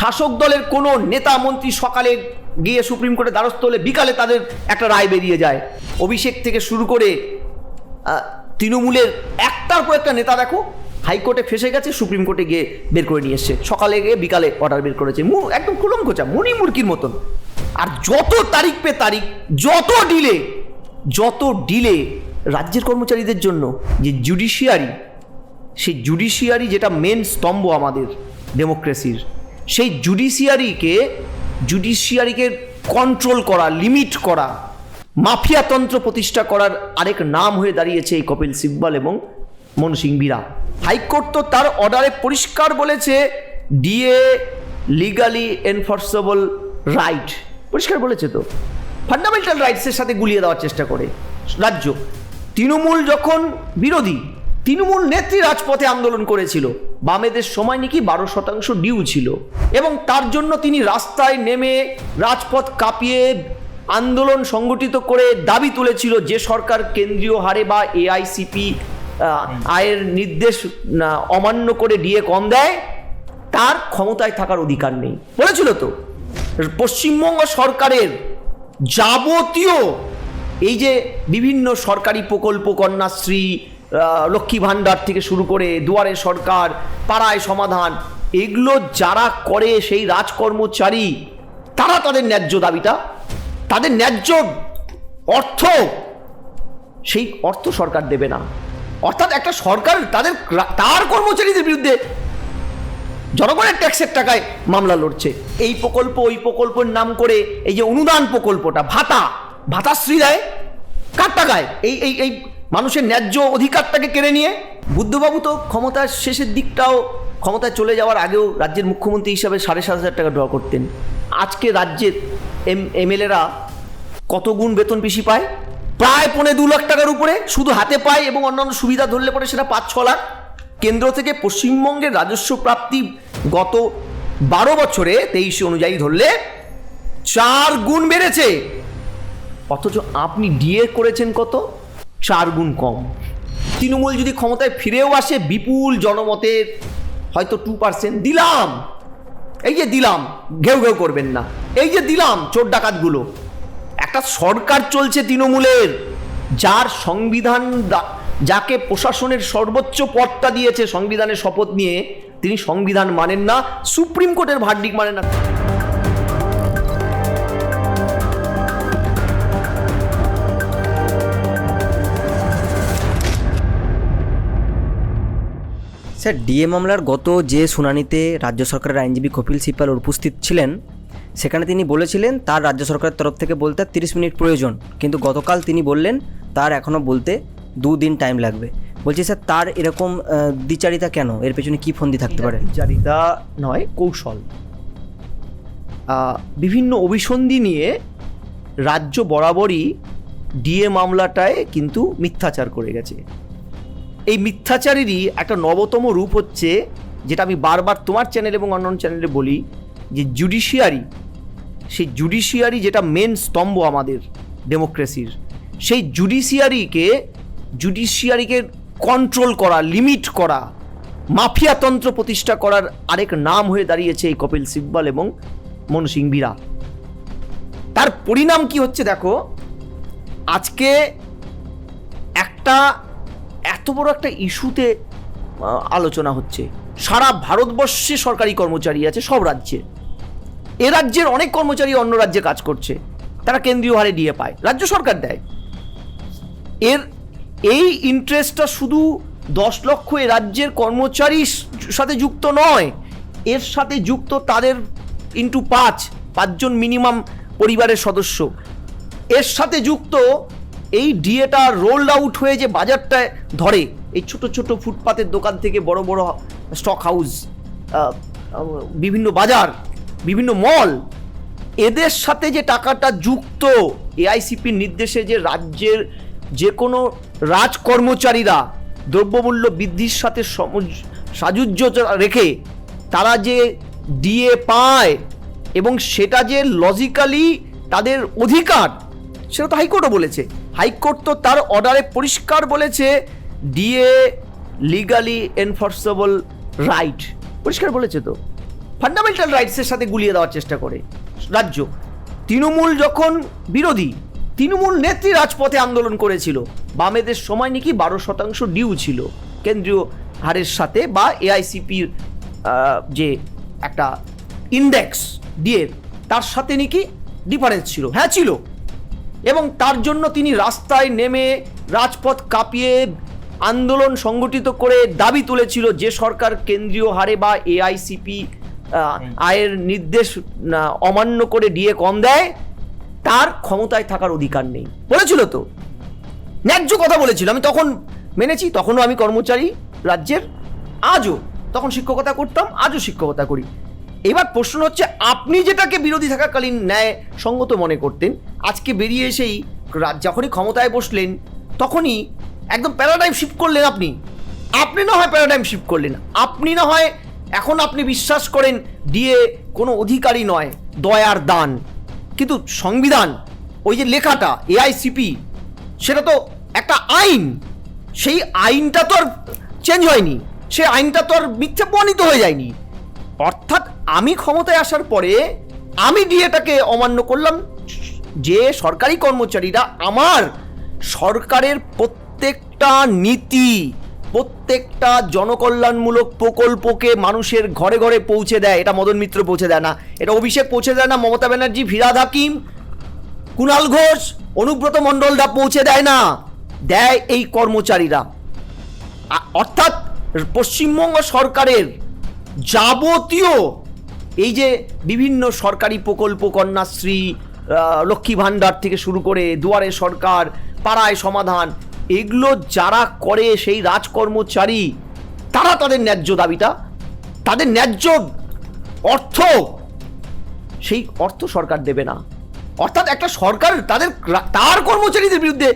শাসক দলের কোনো নেতা মন্ত্রী সকালে গিয়ে সুপ্রিম কোর্টে দ্বারস্থ হলে বিকালে তাদের একটা রায় বেরিয়ে যায়। অভিষেক থেকে শুরু করে তৃণমূলের একটার পর একটা নেতা দেখো, হাইকোর্টে ফেসে গেছে, সুপ্রিম কোর্টে গিয়ে বের করে নিয়ে এসছে। সকালে গিয়ে বিকালে অর্ডার বের করেছে। একদম কুলম কোচা মুনি মুরকির মতন। আর যত তারিখ পে তারিখ, যত ডিলে যত ডিলে রাজ্যের কর্মচারীদের জন্য যে জুডিশিয়ারি সেই জুডিশিয়ারি যেটা মেন স্তম্ভ আমাদের ডেমোক্রেসির সেই জুডিশিয়ারিকে জুডিশিয়ারিকে কন্ট্রোল করা লিমিট করা মাফিয়াতন্ত্র প্রতিষ্ঠা করার আরেক নাম হয়ে দাঁড়িয়েছে এই কপিল সিব্বল এবং মনসিং বিরা। হাইকোর্ট তো তার অর্ডারে পরিষ্কার বলেছে ডিএ লিগালি এনফোর্সেবল রাইট পরিষ্কার বলেছে তো। ফান্ডামেন্টাল রাইটসের সাথে গুলিয়ে দেওয়ার চেষ্টা করে রাজ্য। তৃণমূল যখন বিরোধী তৃণমূল নেত্রী রাজপথে আন্দোলন করেছিল। বামেদের সময় নাকি বারো শতাংশ ডিউ ছিল। এবং তার জন্য তিনি রাস্তায় নেমে রাজপথ কাঁপিয়ে আন্দোলন সংগঠিত করে দাবি তুলেছিল যে সরকার কেন্দ্রীয় হারে বা এআইসিপি আয়ের নির্দেশ অমান্য করে ডিএ কম দেয়, তার ক্ষমতায় থাকার অধিকার নেই। বলেছিল তো, পশ্চিমবঙ্গ সরকারের যাবতীয় এই যে বিভিন্ন সরকারি প্রকল্প, কন্যাশ্রী লক্ষ্মী ভাণ্ডার থেকে শুরু করে দুয়ারে সরকার, পাড়ায় সমাধান, এগুলো যারা করে সেই রাজকর্মচারী, তারা তাদের ন্যায্য দাবিটা, তাদের ন্যায্য অর্থ সেই অর্থ সরকার দেবে না। অর্থাৎ একটা সরকার তাদের তার কর্মচারীদের বিরুদ্ধে জনগণের ট্যাক্সের টাকায় মামলা লড়ছে। এই প্রকল্প, ওই প্রকল্পের নাম করে এই যে অনুদান প্রকল্পটা, ভাতা, ভাতাশ্রী দেয়, কার টাকায়? এই এই এই মানুষের ন্যায্য অধিকারটাকে কেড়ে নিয়ে? বুদ্ধবাবু তো ক্ষমতার শেষের দিকটাও ক্ষমতায় চলে যাওয়ার আগেও রাজ্যের মুখ্যমন্ত্রী হিসাবে সাড়ে সাত হাজার টাকা ড্র করতেন। আজকে রাজ্যের এম এমএলএরা কত গুণ বেতন বেশি পায়? প্রায় পৌনে দু লাখ টাকার উপরে শুধু হাতে পায় এবং অন্যান্য সুবিধা ধরলে পরে সেটা পাঁচ, ছ লাখ। কেন্দ্র থেকে পশ্চিমবঙ্গের রাজস্ব প্রাপ্তি গত বারো বছরে তেইশে অনুযায়ী ধরলে চার গুণ বেড়েছে। অথচ আপনি ডিএ করেছেন কত? চার গুণ কম। তৃণমূল যদি ক্ষমতায় ফিরেও আসে, বিপুল জনমতের হয়তো টু পার্সেন্ট দিলাম। এই যে দিলাম, ঘেউ ঘেউ করবেন না। এই যে দিলাম, চোর ডাকাতগুলো। একটা সরকার চলছে তৃণমূলের, যার সংবিধান যাকে প্রশাসনের সর্বোচ্চ পদটা দিয়েছে সংবিধানের শপথ নিয়ে, তিনি সংবিধান মানেন না, সুপ্রিম কোর্টের ভার্ডিক মানেন না। স্যার, ডিএ মামলার গত যে শুনানিতে রাজ্য সরকারের আইনজীবী কপিল সিপাল উপস্থিত ছিলেন, সেখানে তিনি বলেছিলেন তার রাজ্য সরকারের তরফ থেকে বলতে তিরিশ মিনিট প্রয়োজন। কিন্তু গতকাল তিনি বললেন, তার এখনও বলতে দুদিন টাইম লাগবে। বলছি স্যার, তার এরকম দ্বিচারিতা কেন? এর পেছনে কি ফন্দি থাকতে পারে? জারিতা নয়, কৌশল। বিভিন্ন অভিসন্ধি নিয়ে রাজ্য বরাবরই ডিএ মামলাটায় কিন্তু মিথ্যাচার করে গেছে। এই মিথ্যাচারেরই একটা নবতম রূপ হচ্ছে যেটা আমি বারবার তোমার চ্যানেল এবং অন্যান্য চ্যানেলে বলি, যে জুডিশিয়ারি সেই জুডিশিয়ারি যেটা মেন স্তম্ভ আমাদের ডেমোক্রেসির সেই জুডিশিয়ারিকে জুডিশিয়ারিকে কন্ট্রোল করা লিমিট করা মাফিয়াতন্ত্র প্রতিষ্ঠা করার আরেক নাম হয়ে দাঁড়িয়েছে এই কপিল সিব্বল এবং মনসিং বিরা তার পরিণাম কি হচ্ছে দেখো? আজকে একটা এত বড় একটা ইস্যুতে আলোচনা হচ্ছে। সারা ভারতবর্ষে সরকারি কর্মচারী আছে সব রাজ্যে। এ রাজ্যের অনেক কর্মচারী অন্য রাজ্যে কাজ করছে। তারা কেন্দ্রীয় হারে দিয়ে পায়, রাজ্য সরকার দেয়। এর, এই ইন্টারেস্টটা শুধু দশ লক্ষ এ রাজ্যের কর্মচারীর সাথে যুক্ত নয়, এর সাথে যুক্ত তাদের ইন্টু পাঁচ, পাঁচজন মিনিমাম পরিবারের সদস্য। এর সাথে যুক্ত এই ডিএটা রোল্ড আউট হয়ে যে বাজারটায় ধরে, এই ছোট ছোট ফুটপাতের দোকান থেকে বড় বড় স্টক হাউস বিভিন্ন বাজার, বিভিন্ন মল এদের সাথে যে টাকাটা যুক্ত এআইসিপির নির্দেশে যে রাজ্যের যে কোনো রাজকর্মচারীরা দ্রব্যমূল্য বৃদ্ধির সাথে সাযুজ্য রেখে তারা যে ডিএ পায় এবং সেটা যে লজিক্যালি তাদের অধিকার, সেটা তো হাইকোর্টও বলেছে। হাইকোর্ট তো তার অর্ডারে পরিষ্কার বলেছে ডিএ লিগালি এনফোর্সেবল রাইট পরিষ্কার বলেছে তো। ফান্ডামেন্টাল রাইটসের সাথে গুলিয়ে দেওয়ার চেষ্টা করে রাজ্য। তৃণমূল যখন বিরোধী, তৃণমূল নেত্রী রাজপথে আন্দোলন করেছিল। বামেদের সময় নাকি বারো শতাংশ ডিউ ছিল। কেন্দ্রীয় হারের সাথে বা এআইসিপির যে একটা ইন্ডেক্স ডিএর তার সাথে নাকি ডিফারেন্স ছিল। হ্যাঁ ছিল। এবং তার জন্য তিনি রাস্তায় নেমে রাজপথ কাঁপিয়ে আন্দোলন সংগঠিত করে দাবি তুলেছিল যে সরকার কেন্দ্রীয় হারে বা এআইসিপি আয়ের নির্দেশ অমান্য করে ডিএ কম দেয়, তার ক্ষমতায় থাকার অধিকার নেই। বলেছিল তো। ন্যায্য কথা বলেছিল। আমি তখন মেনেছি, তখনও আমি কর্মচারী রাজ্যের, আজও তখন শিক্ষকতা করতাম, আজও শিক্ষকতা করি। এবার প্রশ্ন হচ্ছে, আপনি যেটাকে বিরোধী থাকাকালীন ন্যায় সঙ্গত মনে করতেন, আজকে বেরিয়ে এসেই যখনই ক্ষমতায় বসলেন, তখনই একদম প্যারাডাইম শিফট করলেন আপনি। আপনি না হয় প্যারাডাইম শিফট করলেন, আপনি না হয় এখন আপনি বিশ্বাস করেন দিয়ে কোনো অধিকারী নয় দয়ার দান। কিন্তু সংবিধান, ওই যে লেখাটা এআইসিপি সেটা তো একটা আইন। সেই আইনটা তো আর চেঞ্জ হয়নি, সেই আইনটা তো আর মিথ্যে প্রমাণিত হয়ে যায়নি। অর্থাৎ আমি ক্ষমতায় আসার পরে আমি ডিএটাকে অমান্য করলাম যে সরকারি কর্মচারীরা আমার সরকারের প্রত্যেকটা নীতি, প্রত্যেকটা জনকল্যাণমূলক প্রকল্পকে মানুষের ঘরে ঘরে পৌঁছে দেয়। এটা মদন মিত্র পৌঁছে দেয় না। এটা অভিষেক পৌঁছে দেয় না, মমতা ব্যানার্জি ফিরাদ হাকিম কুণাল ঘোষ, অনুব্রত মণ্ডলরা পৌঁছে দেয় না। দেয় এই কর্মচারীরা। অর্থাৎ পশ্চিমবঙ্গ সরকারের যাবতীয় এই যে বিভিন্ন সরকারি প্রকল্প কন্যাশ্রী লক্ষ্মী ভাণ্ডার থেকে শুরু করে দুয়ারে সরকার, পাড়ায় সমাধান, এগুলো যারা করে সেই রাজকর্মচারী, তারা তাদের ন্যায্য দাবিটা, তাদের ন্যায্য অর্থ, সেই অর্থ সরকার দেবে না। অর্থাৎ একটা সরকার তাদের তার কর্মচারীদের বিরুদ্ধে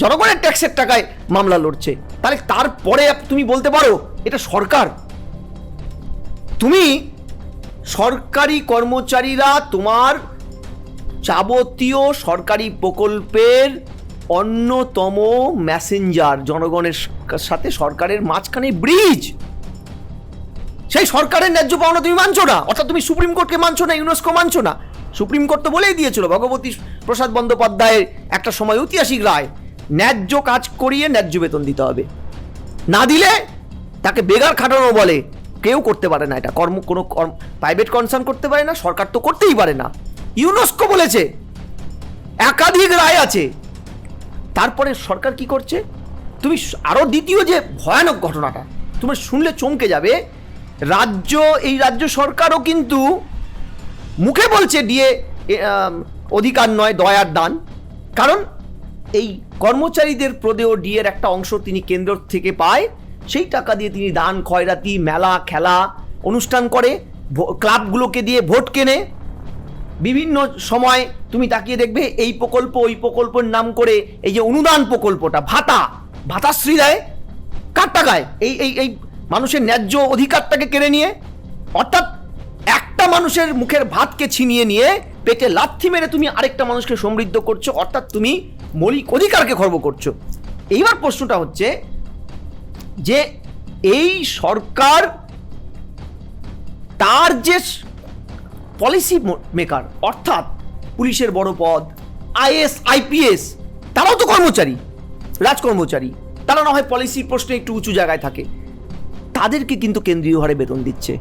জনগণের ট্যাক্সের টাকায় মামলা লড়ছে। তাহলে তারপরে তুমি বলতে পারো, এটা সরকার? তুমি সরকারি কর্মচারীরা তোমার যাবতীয় সরকারি প্রকল্পের অন্যতম ম্যাসেঞ্জার জনগণের সাথে সরকারের মাঝখানে ব্রিজ সেই সরকারের ন্যায্য পাওনা তুমি মানছো না। অর্থাৎ তুমি সুপ্রিম কোর্টকে মানছো না ইউনেস্কো মানছো না। সুপ্রিম কোর্ট তো বলেই দিয়েছিল, ভগবতী প্রসাদ বন্দ্যোপাধ্যায়ের একটা সময় ঐতিহাসিক রায়, ন্যায্য কাজ করিয়ে ন্যায্য বেতন দিতে হবে। না দিলে তাকে বেগার খাটানো বলে। কেউ করতে পারে না এটা। কর্ম, কোনো প্রাইভেট কনসার্ন করতে পারে না, সরকার তো করতেই পারে না। ইউনেস্কো বলেছে, একাধিক রায় আছে। তারপরে সরকার কি করছে? তুমি আরও দ্বিতীয় যে ভয়ানক ঘটনাটা, তুমি শুনলে চমকে যাবে, রাজ্য, এই রাজ্য সরকারও কিন্তু মুখে বলছে দিয়ে অধিকার নয়, দয়ার দান। কারণ এই কর্মচারীদের প্রদেয় ডিএর একটা অংশ তিনি কেন্দ্র থেকে পায়। সেই টাকা দিয়ে তিনি দান, খয়রাতি, মেলা, খেলা অনুষ্ঠান করে ক্লাবগুলোকে দিয়ে ভোট কেনে। বিভিন্ন সময় তুমি তাকিয়ে দেখবে এই প্রকল্প, ওই প্রকল্পের নাম করে এই যে অনুদান প্রকল্পটা, ভাতা, ভাতাশ্রী দেয়। কার টাকায়? এই এই এই মানুষের ন্যায্য অধিকারটাকে কেড়ে নিয়ে, অর্থাৎ একটা মানুষের মুখের ভাতকে ছিনিয়ে নিয়ে পেটে লাথি মেরে তুমি আরেকটা মানুষকে সমৃদ্ধ করছ, অর্থাৎ তুমি মৌলিক অধিকারকে খর্ব করছ। এইবার প্রশ্নটা হচ্ছে যে এই সরকার তার যে পলিসি মেকার অর্থাৎ পুলিশের বড় পদ, আইএস, আইপিএস, তারাও তো কর্মচারী, রাজকর্মচারী, তারা না হয় পলিসির প্রশ্নে একটু উঁচু জায়গায় থাকে। তাদেরকে কিন্তু কেন্দ্রীয় হারে বেতন দিচ্ছে।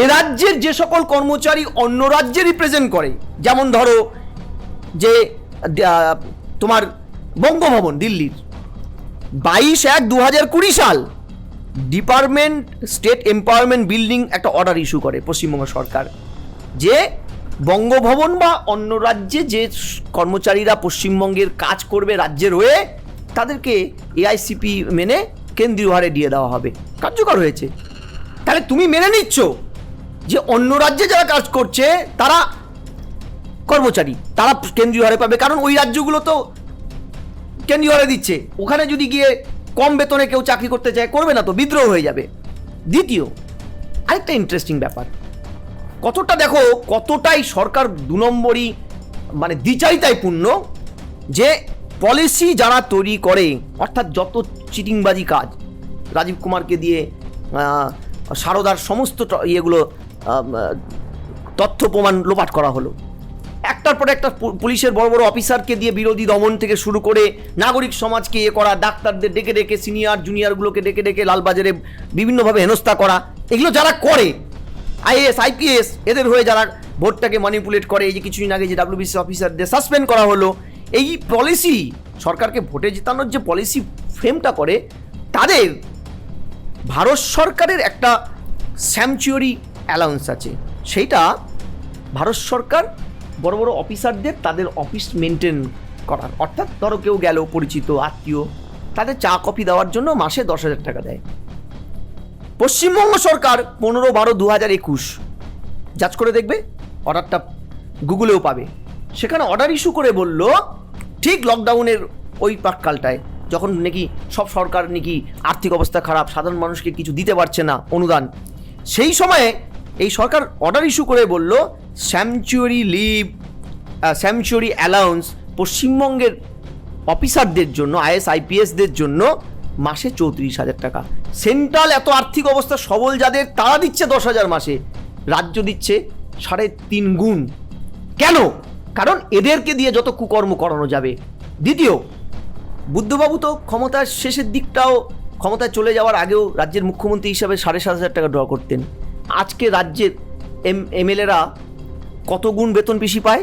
এ রাজ্যের যে সকল কর্মচারী অন্য রাজ্যে রিপ্রেজেন্ট করে, যেমন ধরো যে তোমার বঙ্গভবন, দিল্লির বাইশ এক দু হাজার কুড়ি সাল ডিপার্টমেন্ট স্টেট এম্পাওয়ারমেন্ট বিল্ডিং একটা অর্ডার ইস্যু করে পশ্চিমবঙ্গ সরকার, যে বঙ্গভবন বা অন্য রাজ্যে যে কর্মচারীরা পশ্চিমবঙ্গের কাজ করবে রাজ্যের হয়ে, তাদেরকে এআইসিপি মেনে কেন্দ্রীয় হারে দিয়ে দেওয়া হবে। কার্যকর হয়েছে। তাহলে তুমি মেনে নিচ্ছ যে অন্য রাজ্যে যারা কাজ করছে, তারা কর্মচারী, তারা কেন্দ্রীয় হারে পাবে। কারণ ওই রাজ্যগুলো তো কেন্দ্রীয় হারে দিচ্ছে। ওখানে যদি গিয়ে কম বেতনে কেউ চাকরি করতে চায়, করবে না তো, বিদ্রোহ হয়ে যাবে। দ্বিতীয়, আরেকটা ইন্টারেস্টিং ব্যাপার। কতটা দেখো, কতটাই সরকার দু নম্বরই মানে দ্বিচারিতায় পূর্ণ যে পলিসি যারা তৈরি করে, অর্থাৎ যত চিটিংবাজি কাজ, রাজীব কুমারকে দিয়ে সারদার সমস্ত ইয়েগুলো তথ্য প্রমাণ লোপাট করা হলো। একটার পর একটা পুলিশের বড় বড় অফিসারকে দিয়ে বিরোধী দমন থেকে শুরু করে নাগরিক সমাজকে ইয়ে করা, ডাক্তারদের ডেকে ডেকে, সিনিয়র জুনিয়রগুলোকে ডেকে ডেকে লালবাজারে বিভিন্নভাবে হেনস্থা করা, এগুলো যারা করে আইএস আইপিএস, এদের হয়ে যারা ভোটটাকে ম্যানিপুলেট করে, এই যে কিছুদিন আগে যে ডাব্লিউবিসি অফিসারদের সাসপেন্ড করা হলো, এই পলিসি সরকারকে ভোটে জেতানোর যে পলিসি ফ্রেমটা করে, তাদের ভারত সরকারের একটা স্যামচুয়ারি অ্যালাউন্স আছে। সেইটা ভারত সরকার বড় বড় অফিসারদের তাদের অফিস মেনটেন করার। অর্থাৎ ধরো কেউ গেল, পরিচিত, আত্মীয়, তাদের চা কফি দেওয়ার জন্য মাসে দশ হাজার টাকা দেয়। পশ্চিমবঙ্গ সরকার পনেরো বারো দু হাজার একুশ, যাচ করে দেখবে, অর্ডারটা গুগলেও পাবে। সেখানে অর্ডার ইস্যু করে বলল, ঠিক লকডাউনের ওই পাককালটায় যখন নাকি সব সরকার নাকি আর্থিক অবস্থা খারাপ, সাধারণ মানুষকে কিছু দিতে পারছে না অনুদান, সেই সময়ে এই সরকার অর্ডার ইস্যু করে বলল স্যামচুয়ারি লিভ স্যামচুয়ারি অ্যালাউন্স পশ্চিমবঙ্গের অফিসারদের জন্য, আইএস, আইপিএসদের জন্য মাসে চৌত্রিশ হাজার টাকা। সেন্ট্রাল এত আর্থিক অবস্থা সবল যাদের, তারা দিচ্ছে দশ হাজার মাসে। রাজ্য দিচ্ছে সাড়ে তিন গুণ। কেন? কারণ এদেরকে দিয়ে যত কুকর্ম করানো যাবে। দ্বিতীয়, বুদ্ধবাবু তো ক্ষমতার শেষের দিকটাও ক্ষমতায় চলে যাওয়ার আগেও রাজ্যের মুখ্যমন্ত্রী হিসাবে সাড়ে সাত হাজার টাকা ড্র করতেন। আজকে রাজ্যের এম, এমএলএরা কত গুণ বেতন বেশি পায়?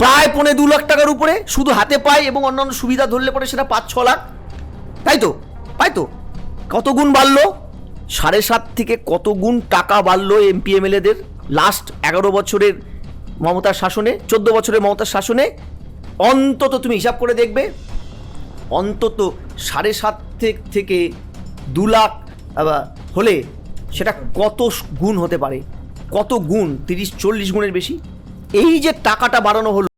প্রায় পৌনে দু লাখ টাকার উপরে শুধু হাতে পায় এবং অন্যান্য সুবিধা ধরলে পরে সেটা পাঁচ ছ লাখ। তাই তো? তাই তো? কত গুণ বাড়লো? সাড়ে সাত থেকে কত গুণ টাকা বাড়লো এমপি এমএলএদের লাস্ট এগারো বছরের মমতার শাসনে? চোদ্দ বছরের মমতার শাসনে? অন্তত তুমি হিসাব করে দেখবে। অন্তত সাড়ে সাত থেকে দু লাখ হলে সেটা কত গুণ হতে পারে? কত গুণ? তিরিশ, চল্লিশ গুণের বেশি? এই যে টাকাটা বাড়ানো হলো